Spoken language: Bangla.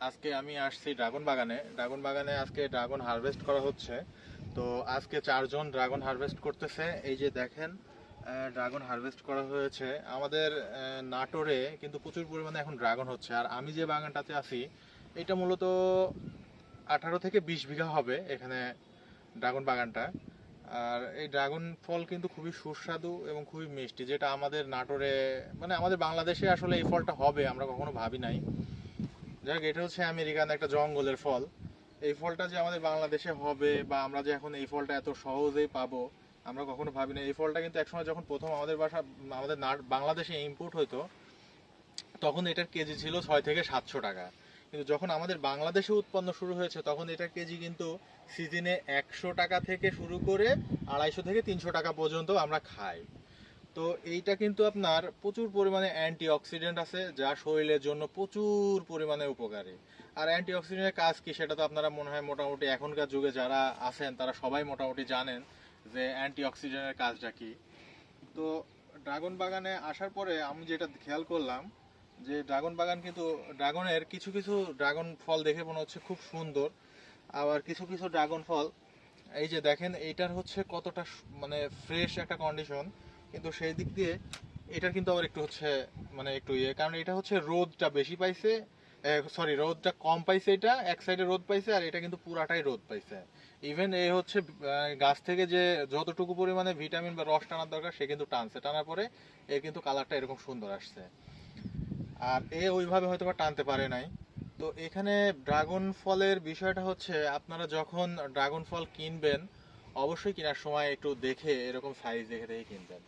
আজকে আমি আসছি ড্রাগন বাগানে। ড্রাগন বাগানে আজকে ড্রাগন হারভেস্ট করা হচ্ছে। তো আজকে চারজন ড্রাগন হারভেস্ট করতেছে। এই যে দেখেন ড্রাগন হারভেস্ট করা হয়েছে। আমাদের নাটোরে কিন্তু প্রচুর পরিমাণে এখন ড্রাগন হচ্ছে। আর আমি যে বাগানটাতে আছি, এটা মূলত আঠারো থেকে বিশ বিঘা হবে এখানে ড্রাগন বাগানটা। আর এই ড্রাগন ফল কিন্তু খুবই সুস্বাদু এবং খুবই মিষ্টি, যেটা আমাদের নাটোরে মানে আমাদের বাংলাদেশে আসলে এই ফলটা হবে, আমরা কখনো ভাবি নাই। যাক, এটা হচ্ছে আমেরিকান একটা জঙ্গলের ফল। এই ফলটা যে আমাদের বাংলাদেশে হবে বা আমরা যে এখন এই ফলটা এত সহজেই পাবো, আমরা কখনো ভাবি না এই ফলটা কিন্তু একসময় যখন প্রথম আমাদের বাসা, আমাদের বাংলাদেশে ইম্পোর্ট হতো তখন এটার কেজি ছিল ছয় থেকে সাতশো টাকা। কিন্তু যখন আমাদের বাংলাদেশে উৎপন্ন শুরু হয়েছে, তখন এটার কেজি কিন্তু সিজনে একশো টাকা থেকে শুরু করে আড়াইশো থেকে তিনশো টাকা পর্যন্ত আমরা খাই। তো এইটা কিন্তু আপনার প্রচুর পরিমাণে অ্যান্টি অক্সিডেন্ট আছে, যা শরীরের জন্য প্রচুর পরিমাণে উপকারী। আর অ্যান্টি অক্সিডেন্টের কাজ কি সেটা তো আপনারা মনে হয় মোটামুটি এখনকার যুগে যারা আছেন, তারা সবাই মোটামুটি জানেন যে অ্যান্টি অক্সিডেন্টের কাজটা কি। তো ড্রাগন বাগানে আসার পরে আমি যেটা খেয়াল করলাম যে ড্রাগন বাগান কিন্তু, ড্রাগনের কিছু কিছু ড্রাগন ফল দেখে মনে হচ্ছে খুব সুন্দর, আবার কিছু কিছু ড্রাগন ফল, এই যে দেখেন, এইটার হচ্ছে কতটা মানে ফ্রেশ একটা কন্ডিশন কিন্তু সেই দিক দিয়ে এটার কিন্তু আবার একটু হচ্ছে মানে একটু ইয়ে। কারণ এটা হচ্ছে রোদটা বেশি পাইছে সরি রোদটা কম পাইছে এটা, এক সাইডে রোদ পাইছে আর এটা কিন্তু পুরাটাই রোদ পাইছে। ইভেন এ হচ্ছে গাছ থেকে যে যতটুকু পরিমাণে ভিটামিন বা রস টানার দরকার, সে কিন্তু টানছে। টানার পরে এর কিন্তু কালারটা এরকম সুন্দর আসছে। আর এ ওইভাবে হয়তো বা টানতে পারে নাই। তো এখানে ড্রাগন ফলের বিষয়টা হচ্ছে, আপনারা যখন ড্রাগন ফল কিনবেন, অবশ্যই কেনার সময় একটু দেখে এরকম সাইজ দেখে দেখে কিনবেন।